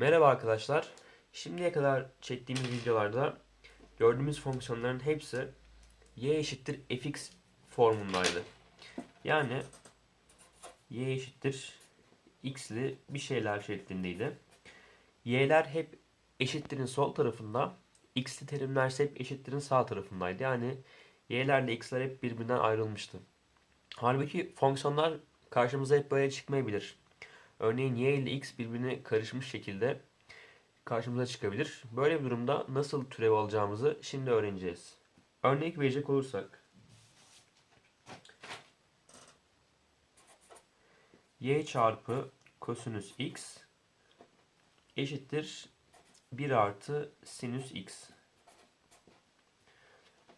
Merhaba arkadaşlar. Şimdiye kadar çektiğimiz videolarda gördüğümüz fonksiyonların hepsi y eşittir fx formundaydı. Yani y eşittir x'li bir şeyler şeklindeydi. y'ler hep eşittirin sol tarafında, x'li terimler ise hep eşittirin sağ tarafındaydı. Yani y'lerle x'ler hep birbirinden ayrılmıştı. Halbuki fonksiyonlar karşımıza hep böyle çıkmayabilir. Örneğin y ile x birbirine karışmış şekilde karşımıza çıkabilir. Böyle bir durumda nasıl türev alacağımızı şimdi öğreneceğiz. Örnek verecek olursak y çarpı kosinüs x eşittir 1 artı sinüs x.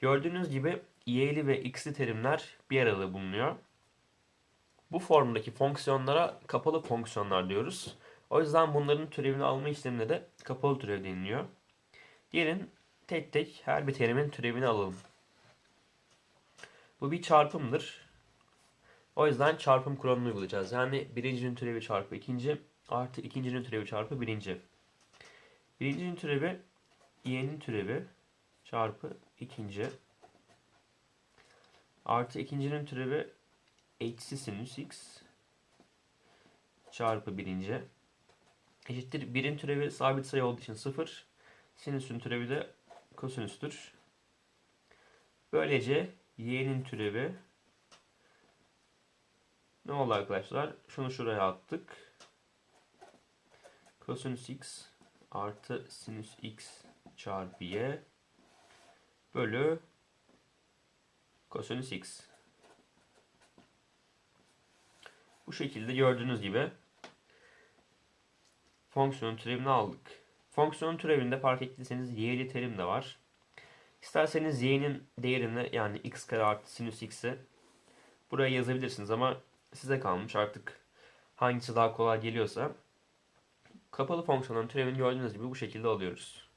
Gördüğünüz gibi y'li ve x'li terimler bir arada bulunuyor. Bu formdaki fonksiyonlara kapalı fonksiyonlar diyoruz. O yüzden bunların türevini alma işlemine de kapalı türev deniliyor. Gelin tek tek her bir terimin türevini alalım. Bu bir çarpımdır. O yüzden çarpım kuralını uygulayacağız. Yani birincinin türevi çarpı ikinci artı ikincinin türevi çarpı birinci. Birincinin türevi y'nin türevi çarpı ikinci artı ikincinin türevi eksi sinüs x çarpı birinci eşittir. Birin türevi sabit sayı olduğu için sıfır. Sinüsün türevi de kosinüstür. Böylece y'nin türevi ne oldu arkadaşlar? Şunu şuraya attık. Kosinüs x artı sinüs x çarpı y bölü kosinüs x. Bu şekilde gördüğünüz gibi fonksiyonun türevini aldık. Fonksiyonun türevinde fark ettiyseniz y'li terim de var. İsterseniz y'nin değerini yani x kare artı sinüs x'i buraya yazabilirsiniz ama size kalmış artık hangisi daha kolay geliyorsa. Kapalı fonksiyonların türevini gördüğünüz gibi bu şekilde alıyoruz.